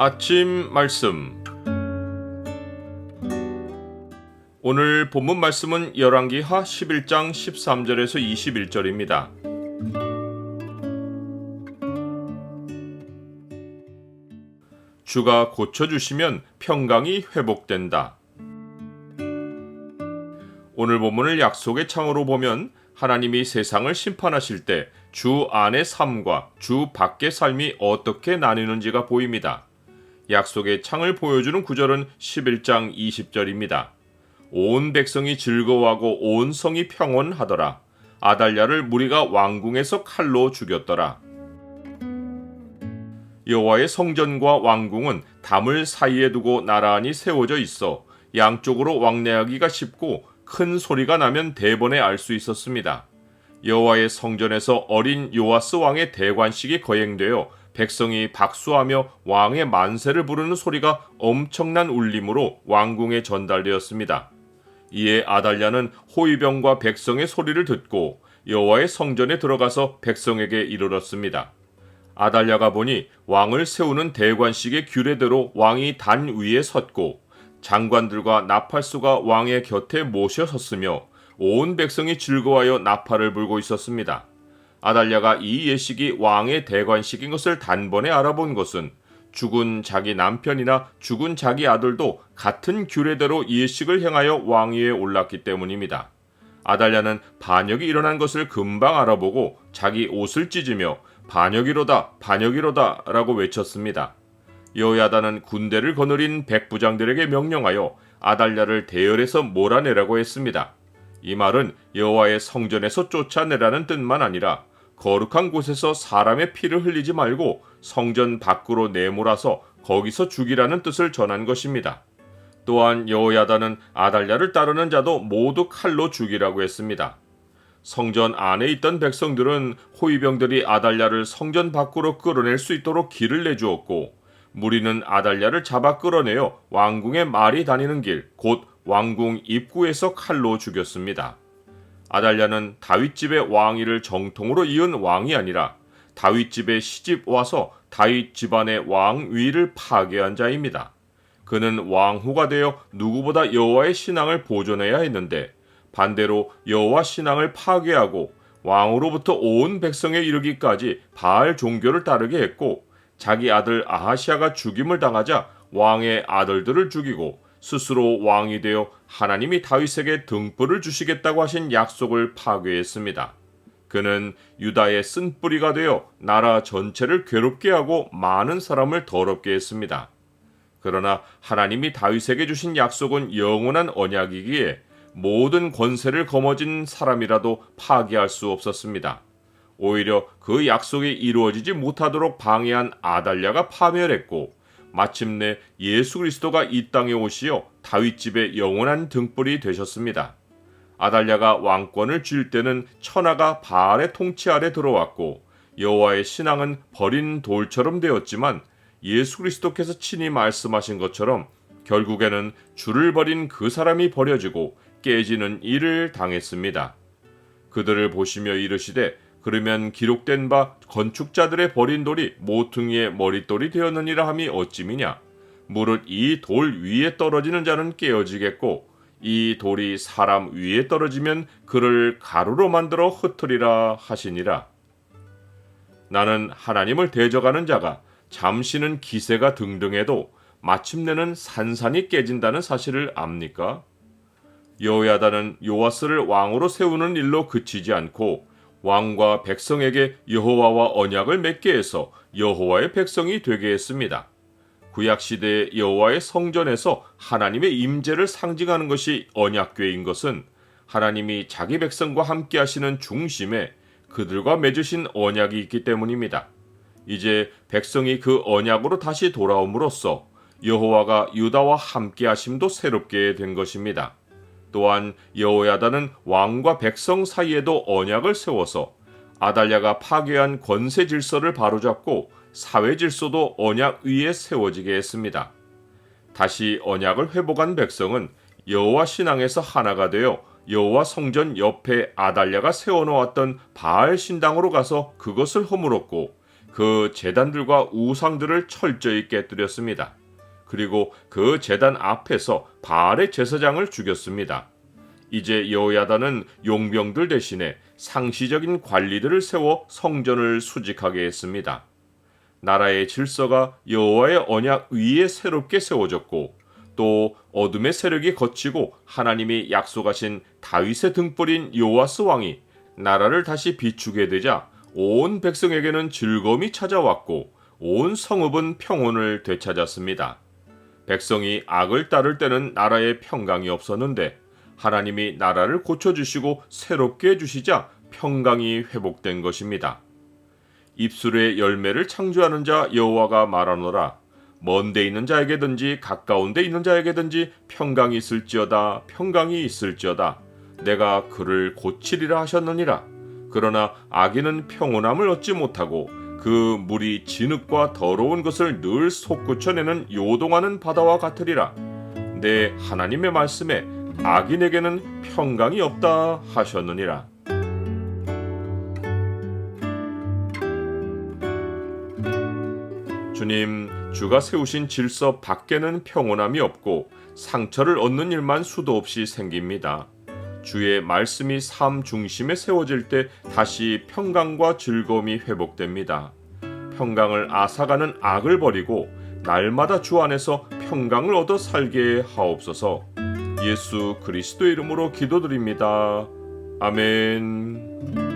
아침 말씀 오늘 본문 말씀은 열왕기하 11장 13절에서 21절입니다. 주가 고쳐 주시면 평강이 회복된다. 오늘 본문을 약속의 창으로 보면 하나님이 세상을 심판하실 때 주 안의 삶과 주 밖의 삶이 어떻게 나뉘는지가 보입니다. 약속의 창을 보여주는 구절은 11장 20절입니다. 온 백성이 즐거워하고 온 성이 평온하더라. 아달랴를 무리가 왕궁에서 칼로 죽였더라. 여호와의 성전과 왕궁은 담을 사이에 두고 나란히 세워져 있어 양쪽으로 왕래하기가 쉽고 큰 소리가 나면 대번에 알 수 있었습니다. 여호와의 성전에서 어린 요아스 왕의 대관식이 거행되어 백성이 박수하며 왕의 만세를 부르는 소리가 엄청난 울림으로 왕궁에 전달되었습니다. 이에 아달랴는 호위병과 백성의 소리를 듣고 여호와의 성전에 들어가서 백성에게 이르렀습니다. 아달랴가 보니 왕을 세우는 대관식의 규례대로 왕이 단 위에 섰고 장관들과 나팔수가 왕의 곁에 모셔 섰으며 온 백성이 즐거워하여 나팔을 불고 있었습니다. 아달랴가 이 예식이 왕의 대관식인 것을 단번에 알아본 것은 죽은 자기 남편이나 죽은 자기 아들도 같은 규례대로 예식을 행하여 왕위에 올랐기 때문입니다. 아달랴는 반역이 일어난 것을 금방 알아보고 자기 옷을 찢으며 반역이로다 반역이로다 라고 외쳤습니다. 여야다는 군대를 거느린 백부장들에게 명령하여 아달랴를 대열에서 몰아내라고 했습니다. 이 말은 여호와의 성전에서 쫓아내라는 뜻만 아니라 거룩한 곳에서 사람의 피를 흘리지 말고 성전 밖으로 내몰아서 거기서 죽이라는 뜻을 전한 것입니다. 또한 여호야다는 아달랴를 따르는 자도 모두 칼로 죽이라고 했습니다. 성전 안에 있던 백성들은 호위병들이 아달랴를 성전 밖으로 끌어낼 수 있도록 길을 내주었고 무리는 아달랴를 잡아 끌어내어 왕궁의 말이 다니는 길, 곧 왕궁 입구에서 칼로 죽였습니다. 아달랴는 다윗 집의 왕위를 정통으로 이은 왕이 아니라 다윗 집의 시집 와서 다윗 집안의 왕위를 파괴한 자입니다. 그는 왕후가 되어 누구보다 여호와의 신앙을 보존해야 했는데 반대로 여호와 신앙을 파괴하고 왕으로부터 온 백성에 이르기까지 바알 종교를 따르게 했고 자기 아들 아하시아가 죽임을 당하자 왕의 아들들을 죽이고 스스로 왕이 되어 하나님이 다윗에게 등불을 주시겠다고 하신 약속을 파괴했습니다. 그는 유다의 쓴뿌리가 되어 나라 전체를 괴롭게 하고 많은 사람을 더럽게 했습니다. 그러나 하나님이 다윗에게 주신 약속은 영원한 언약이기에 모든 권세를 거머쥔 사람이라도 파괴할 수 없었습니다. 오히려 그 약속이 이루어지지 못하도록 방해한 아달랴가 파멸했고 마침내 예수 그리스도가 이 땅에 오시어 다윗 집의 영원한 등불이 되셨습니다. 아달랴가 왕권을 쥘 때는 천하가 바알의 통치 아래 들어왔고 여호와의 신앙은 버린 돌처럼 되었지만 예수 그리스도께서 친히 말씀하신 것처럼 결국에는 주를 버린 그 사람이 버려지고 깨지는 일을 당했습니다. 그들을 보시며 이르시되 그러면 기록된 바 건축자들의 버린 돌이 모퉁이의 머릿돌이 되었느니라 함이 어찌미냐 무릇 이 돌 위에 떨어지는 자는 깨어지겠고 이 돌이 사람 위에 떨어지면 그를 가루로 만들어 흩으리라 하시니라 나는 하나님을 대적하는 자가 잠시는 기세가 등등해도 마침내는 산산이 깨진다는 사실을 압니까? 여호야다는 요아스를 왕으로 세우는 일로 그치지 않고 왕과 백성에게 여호와와 언약을 맺게 해서 여호와의 백성이 되게 했습니다. 구약 시대의 여호와의 성전에서 하나님의 임재를 상징하는 것이 언약궤인 것은 하나님이 자기 백성과 함께 하시는 중심에 그들과 맺으신 언약이 있기 때문입니다. 이제 백성이 그 언약으로 다시 돌아옴으로써 여호와가 유다와 함께 하심도 새롭게 된 것입니다. 또한 여호야다는 왕과 백성 사이에도 언약을 세워서 아달랴가 파괴한 권세 질서를 바로잡고 사회 질서도 언약 위에 세워지게 했습니다. 다시 언약을 회복한 백성은 여호와 신앙에서 하나가 되어 여호와 성전 옆에 아달랴가 세워놓았던 바알 신당으로 가서 그것을 허물었고 그 재단들과 우상들을 철저히 깨뜨렸습니다. 그리고 그 재단 앞에서 바알의 제사장을 죽였습니다. 이제 여호야다는 용병들 대신에 상시적인 관리들을 세워 성전을 수직하게 했습니다. 나라의 질서가 여호와의 언약 위에 새롭게 세워졌고 또 어둠의 세력이 거치고 하나님이 약속하신 다윗의 등불인 요아스 왕이 나라를 다시 비추게 되자 온 백성에게는 즐거움이 찾아왔고 온 성읍은 평온을 되찾았습니다. 백성이 악을 따를 때는 나라에 평강이 없었는데 하나님이 나라를 고쳐주시고 새롭게 해주시자 평강이 회복된 것입니다. 입술의 열매를 창조하는 자 여호와가 말하노라. 먼데 있는 자에게든지 가까운 데 있는 자에게든지 평강이 있을지어다 평강이 있을지어다. 내가 그를 고치리라 하셨느니라. 그러나 악인은 평온함을 얻지 못하고 그 물이 진흙과 더러운 것을 늘 솟구쳐내는 요동하는 바다와 같으리라 내 하나님의 말씀에 악인에게는 평강이 없다 하셨느니라 주님, 주가 세우신 질서 밖에는 평온함이 없고 상처를 얻는 일만 수도 없이 생깁니다. 주의 말씀이 삶 중심에 세워질 때 다시 평강과 즐거움이 회복됩니다. 평강을 앗아가는 악을 버리고 날마다 주 안에서 평강을 얻어 살게 하옵소서. 예수 그리스도 이름으로 기도드립니다. 아멘.